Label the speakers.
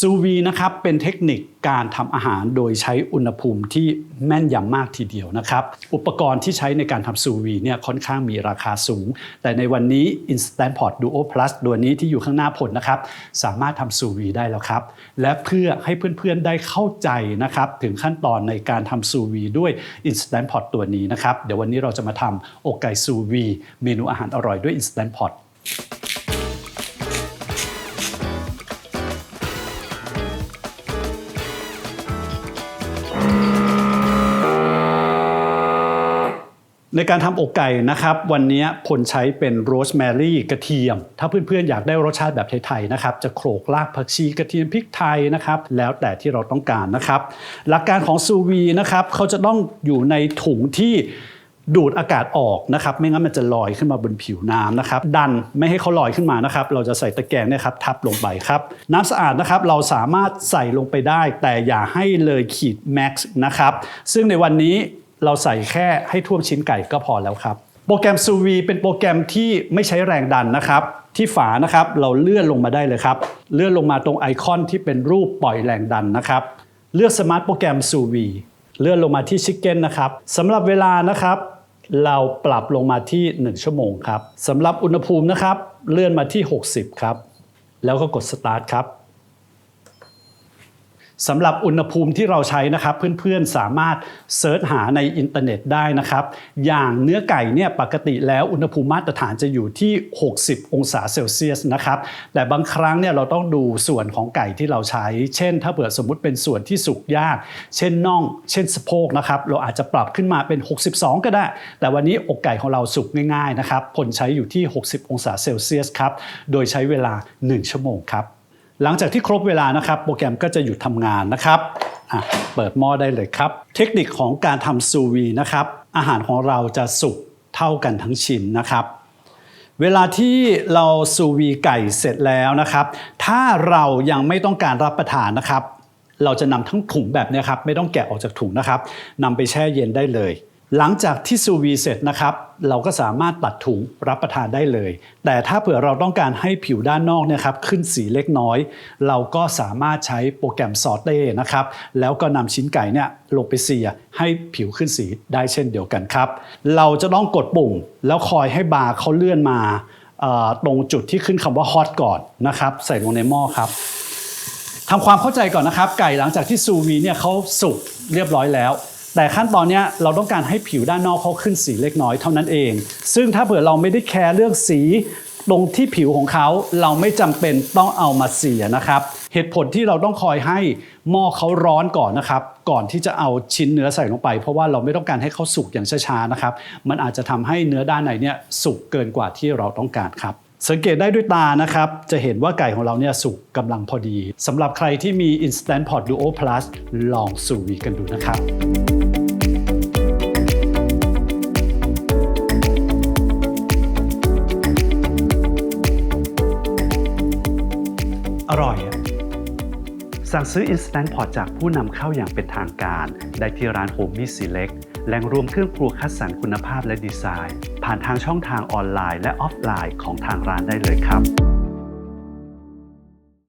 Speaker 1: ซูวีนะครับเป็นเทคนิคการทำอาหารโดยใช้อุณหภูมิที่แม่นยำมากทีเดียวนะครับ อุปกรณ์ที่ใช้ในการทำซูวีเนี่ยค่อนข้างมีราคาสูง แต่ในวันนี้ Instant Pot Duo Plus ตัวนี้ที่อยู่ข้างหน้าผลนะครับ สามารถทำซูวีได้แล้วครับ และเพื่อให้เพื่อนๆได้เข้าใจนะครับถึงขั้นตอนในการทำซูวีด้วย Instant Pot ตัวนี้นะครับ เดี๋ยววันนี้เราจะมาทำอกไก่ซูวีเมนูอาหารอร่อยด้วย Instant Pot ในการทำอกไก่นะครับ วันนี้ผลใช้เป็นโรสแมรี่กระเทียม ถ้าเพื่อนๆอยากได้รสชาติแบบไทยๆนะครับ จะโขลกรากผักชีกระเทียมพริกไทยนะครับ แล้วแต่ที่เราต้องการนะครับ หลักการของซูวีนะครับเขาจะต้องอยู่ในถุงที่ดูดอากาศออกนะครับ ไม่งั้นมันจะลอยขึ้นมาบนผิวน้ำนะครับ ดันไม่ให้เขาลอยขึ้นมานะครับ เราจะใส่ตะแกรงเนี่ยครับทับลงไปครับ น้ำสะอาดนะครับเราสามารถใส่ลงไปได้ แต่อย่าให้เลยขีดแม็กซ์นะครับ ซึ่งในวันนี้ เราใส่แค่ให้ท่วมชิ้นไก่ก็พอแล้วครับ โปรแกรมซูวีเป็นโปรแกรมที่ไม่ใช้แรงดันนะครับ ที่ฝานะครับเราเลื่อนลงมาได้เลยครับ เลื่อนลงมาตรงไอคอนที่เป็นรูปปล่อยแรงดันนะครับ เลือกสมาร์ทโปรแกรมซูวีเลื่อนลงมาที่ชิคเก้นนะครับสำหรับเวลานะครับเราปรับลงมาที่ 1 ชั่วโมงครับสำหรับอุณหภูมินะครับ เลื่อนมาที่ 60 ครับ แล้วก็กดสตาร์ทครับ สำหรับอุณหภูมิที่เราใช้นะครับ เพื่อนๆสามารถเซิร์ชหาในอินเทอร์เน็ตได้นะครับ อย่างเนื้อไก่เนี่ยปกติแล้วอุณหภูมิมาตรฐานจะอยู่ที่ 60 องศาเซลเซียสนะครับ แต่บางครั้งเนี่ยเราต้องดูส่วนของไก่ที่เราใช้ เช่น ถ้าเผื่อสมมุติเป็นส่วนที่สุกยาก เช่นน่อง เช่นสะโพกนะครับ เราอาจจะปรับขึ้นมาเป็น 62 ก็ได้ แต่วันนี้อกไก่ของเราสุกง่ายๆนะครับ ผลใช้อยู่ที่ 60 องศาเซลเซียสครับ โดยใช้เวลา 1 ชั่วโมงครับ หลังจากที่ครบเวลานะครับโปรแกรมก็จะหยุดทำงานนะครับเปิดหม้อได้เลยครับ เทคนิคของการทำซูวีนะครับอาหารของเราจะสุกเท่ากันทั้งชิ้นนะครับ เวลาที่เราซูวีไก่เสร็จแล้วนะครับ ถ้าเรายังไม่ต้องการรับประทานนะครับ เราจะนำทั้งถุงแบบนี้ครับไม่ต้องแกะออกจากถุงนะครับนำไปแช่เย็นได้เลย หลังจากที่ซูวีเสร็จนะครับ เราก็สามารถตัดถุงรับประทานได้เลย แต่ถ้าเผื่อเราต้องการให้ผิวด้านนอกเนี่ยครับขึ้นสีเล็กน้อย เราก็สามารถใช้โปรแกรมซอเต้นะครับ แล้วก็นำชิ้นไก่เนี่ยลงไปเสียให้ผิวขึ้นสีได้เช่นเดียวกันครับ เราจะต้องกดปุ่ม แล้วคอยให้บาร์เขาเลื่อนมาตรงจุดที่ขึ้นคำว่าฮอตก่อนนะครับ ใส่ลงในหม้อครับทำความเข้าใจก่อนนะครับ ไก่หลังจากที่ซูวีเนี่ยเขาสุกเรียบร้อยแล้ว แต่ขั้นตอนนี้เราต้องการให้ผิวด้านนอกเขาขึ้นสีเล็กน้อยเท่านั้นเอง ซึ่งถ้าเผื่อเราไม่ได้แคร์เรื่องสีตรงที่ผิวของเขาเราไม่จำเป็นต้องเอามาเสียนะครับ เหตุผลที่เราต้องคอยให้หม้อเขาร้อนก่อนนะครับ ก่อนที่จะเอาชิ้นเนื้อใส่ลงไป เพราะว่าเราไม่ต้องการให้เขาสุกอย่างช้าๆนะครับ มันอาจจะทำให้เนื้อด้านในเนี่ยสุกเกินกว่าที่เราต้องการครับ สังเกตได้ด้วยตานะครับ จะเห็นว่าไก่ของเราเนี่ยสุกกำลังพอดีสำหรับใครที่มี Instant Pot Duo Plus ลองสูวีกันดูนะครับ ร่อยอะสั่งซื้อ Instant Pot จากผู้นำเข้าอย่างเป็นทางการ ได้ที่ร้าน Home m e Select แหล่งรวมเครื่องครัวคัดสรรคุณภาพและดีไซน์ ผ่านทางช่องทางออนไลน์และออฟไลน์ของทางร้านได้เลยครับ